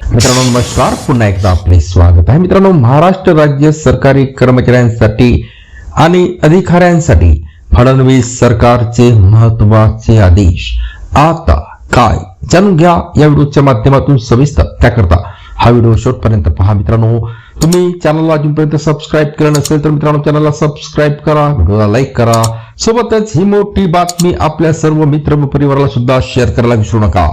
मित्रांनो नमस्कार. पुन्हा एकदा आपले स्वागत आहे. मित्रांनो महाराष्ट्र राज्य सरकारी कर्मचाऱ्यांसाठी आणि अधिकाऱ्यांसाठी फडणवीस सरकारचे महत्त्वाचे आदेश. आता काय? जाणून घ्या या व्हिडिओच्या माध्यमातून सविस्तर. त्याकरता हा व्हिडिओ शेवटपर्यंत पहा. मित्रांनो तुम्ही चॅनलला अजूनपर्यंत सबस्क्राईब केलं नसेल तर मित्रांनो चॅनलला सबस्क्राईब करा. व्हिडिओला लाईक करा. सोबतच ही मोठी बातमी आपल्या सर्व मित्र परिवाराला सुद्धा शेअर करायला विसरू नका.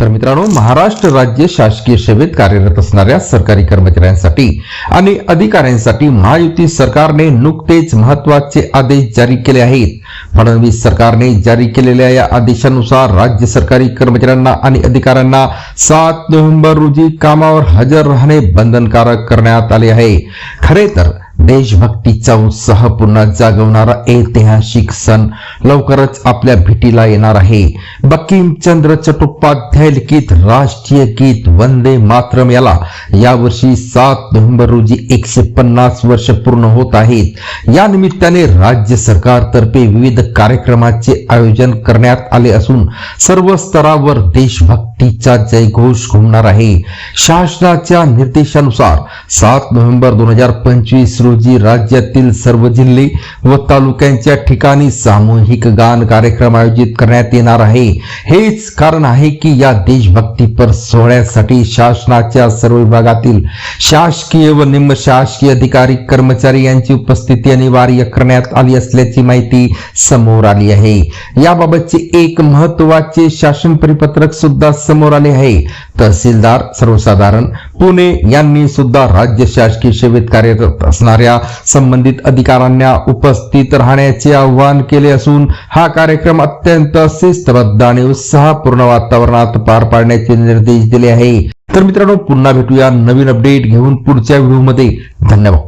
तर मित्रांनो महाराष्ट्र राज्य शासकीय सेवेत कार्यरत असणाऱ्या सरकारी कर्मचाऱ्यांसाठी आणि अधिकाऱ्यांसाठी महायुती सरकारने नुकतेच महत्त्वाचे आदेश जारी केले आहेत. फडणवीस सरकारने जारी केलेल्या या आदेशानुसार राज्य सरकारी कर्मचाऱ्यांना आणि अधिकाऱ्यांना सात नोव्हेंबर रोजी कामावर हजर राहणे बंधनकारक करण्यात आले आहे. खरे तर देशभक्तीचा उत्साह पुन्हा जागवणारा ऐतिहासिक सण लवकरच आपल्या भेटीला येणार आहे. बंकिमचंद्र चट्टोपाध्याय लिखित राष्ट्रीय गीत वंदे मातरम याला यावर्षी सात नोव्हेंबर रोजी एकशे पन्नास वर्ष पूर्ण होत आहेत. या निमित्ताने राज्य सरकारतर्फे विविध कार्यक्रमाचे आयोजन करण्यात आले असून सर्व स्तरावर देशभक्तीचा जयघोष घुमणार आहे. शासनाच्या निर्देशानुसार सात नोव्हेंबर दोन हजार पंचवीस रोजी राज्यातील सर्व जिल्हे व तालुक्यांच्या ठिकाणी सामूहिक गान कार्यक्रम आयोजित करण्यात येणार आहे. हेच कारण आहे की या देशभक्तीपर सोहळ्यासाठी शासनाच्या सर्व विभागातील शासकीय व निमशासकीय अधिकारी कर्मचारी यांची उपस्थिती अनिवार्य करण्यात आली असल्याची माहिती समोर आली आहे. याबाबतचे एक महत्त्वाचे शासन परिपत्रक सुद्धा समोर आले आहे. तहसीलदार सर्वसाधारण पुणे यांनी सुद्धा राज्य शासकीय सेवेत कार्यरत असणाऱ्या संबंधित अधिकाऱ्यांना उपस्थित राहण्याचे आवाहन केले असून हा कार्यक्रम अत्यंत शिस्तबद्ध आणि उत्साहपूर्ण वातावरणात पार पाडण्याचे निर्देश दिले आहे. तर मित्रांनो पुन्हा भेटूया नवीन अपडेट घेऊन पुढच्या व्हिडिओमध्ये. धन्यवाद.